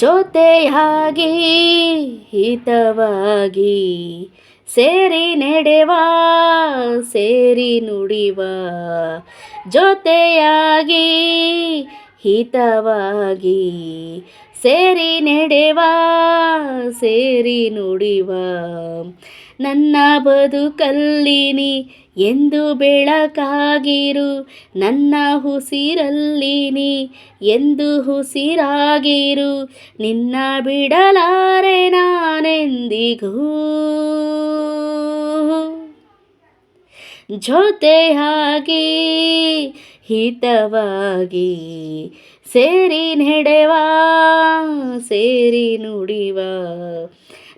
ಜೊತೆಯಾಗಿ ಹಿತವಾಗಿ ಸೇರಿ ನಡೆವ ಸೇರಿ ನುಡಿವ ಜೊತೆಯಾಗಿ ಹಿತವಾಗಿ ಸೇರಿ ನೆಡೆವಾ, ಸೇರಿ ನುಡಿವ. ನನ್ನ ಬದುಕಲ್ಲಿನಿ ಎಂದು ಬೆಳಕಾಗಿರು, ನನ್ನ ಉಸಿರಲ್ಲಿನಿ ಎಂದು ಉಸಿರಾಗಿರು. ನಿನ್ನ ಬಿಡಲಾರೆ ನಾನೆಂದಿಗೂ? ಜೊತೆಯಾಗಿ, ಹಿತವಾಗಿ ಸೇರಿ ನಡೆವ, ಸೇರಿ ನುಡಿವ.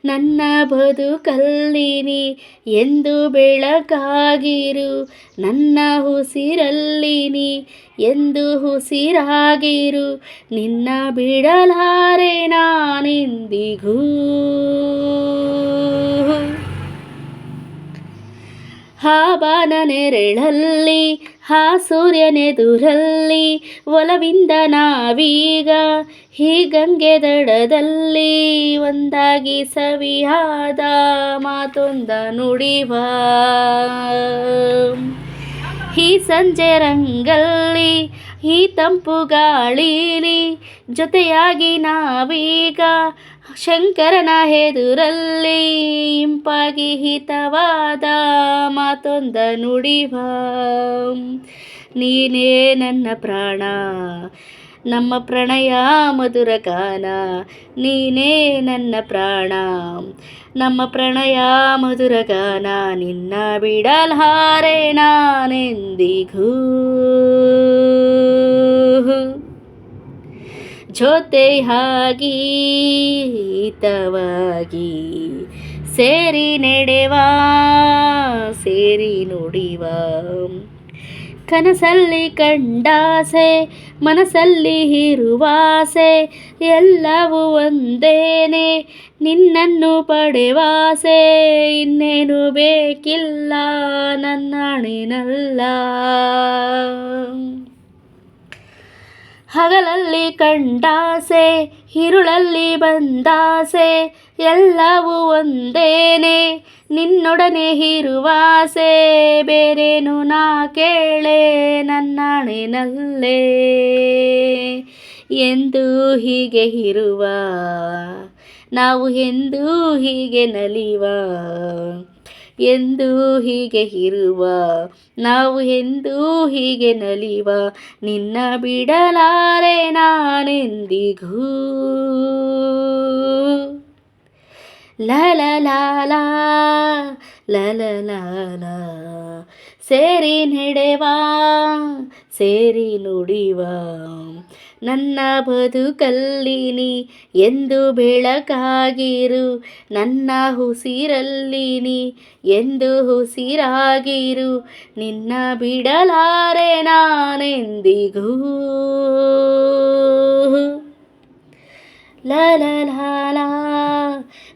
ನನ್ನ ಬದುಕಲ್ಲಿನಿ ಎಂದು ಬೆಳಕಾಗಿರು, ನನ್ನ ಉಸಿರಲ್ಲಿನಿ ಎಂದು ಉಸಿರಾಗಿರು, ನಿನ್ನ ಬಿಡಲಾರೆ ನಾನೆಂದಿಗೂ. ಆ ಬಾನ ನೆರಳಲ್ಲಿ ಆ ಸೂರ್ಯನೆದುರಲ್ಲಿ ಒಲವಿಂದ ನಾವೀಗ ಈ ಗಂಗೆ ದಡದಲ್ಲಿ ಒಂದಾಗಿ ಸವಿಯಾದ ಮಾತೊಂದ ನುಡಿವ. ಈ ಸಂಜೆ ರಂಗಲ್ಲಿ ಈ ತಂಪು ಗಾಳೀಲಿ, ಜೊತೆಯಾಗಿ ನಾವೀಗ ಶಂಕರನ ಎದುರಲ್ಲಿ ಇಂಪಾಗಿ ಹಿತವಾದ ಮಾತೊಂದ ನುಡಿವ. ನೀನೇ ನನ್ನ ಪ್ರಾಣ ನಮ್ಮ ಪ್ರಣಯ ಮಧುರ ಗಾನ, ನೀನೇ ನನ್ನ ಪ್ರಾಣ. ನಮ್ಮ ಪ್ರಣಯ ಮಧುರ ಗಾನ, ನಿನ್ನ ಬಿಡಲಾರೆ ನಾನೆಂದಿಗೂ. ಜೊತೆಯಾಗಿ ಹಿತವಾಗಿ ಸೇರಿ ನಡೆವ, ಸೇರಿ ನುಡಿವ. ಕನಸಲ್ಲಿ ಕಂಡಾಸೆ ಮನಸ್ಸಲ್ಲಿ ಇರುವಾಸೆ ಎಲ್ಲವೂ ಒಂದೇನೆ, ನಿನ್ನನ್ನು ಪಡೆವಾಸೆ. ಇನ್ನೇನು ಬೇಕಿಲ್ಲ, ನನ್ನಣಿನಲ್ಲ. ಹಗಲಲ್ಲಿ ಕಂಡಾಸೆ ಹಿರುಳಲ್ಲಿ ಬಂದಾಸೆ ಎಲ್ಲವೂ ಒಂದೇನೆ. ನಿನ್ನೊಡನೆ ಇರುವಾಸೆ ಬೇರೇನು ನಾ ಕೇಳೆ, ನನ್ನಣೆನಲ್ಲೇ. ಎಂದು ಹೀಗೆ ಇರುವ, ನಾವು ಎಂದು ಹೀಗೆ ನಲಿವ. ಎಂದು ಹೀಗೆ ಇರುವ, ನಾವು ಎಂದು ಹೀಗೆ ನಲಿವ. ನಿನ್ನ ಬಿಡಲಾರೆ ನಾನೆಂದಿಗೂ. ಲಲ ಲಾಲ ಸೇರಿ ನಡೆವ, ಸೇರಿ ನುಡಿವ. ನನ್ನ ಬದುಕಲ್ಲಿನಿ ಎಂದು ಬೆಳಕಾಗಿರು, ನನ್ನ ಉಸಿರಲ್ಲಿನಿ ಎಂದು ಉಸಿರಾಗಿರು, ನಿನ್ನ ಬಿಡಲಾರೆ ನಾನೆಂದಿಗೂ.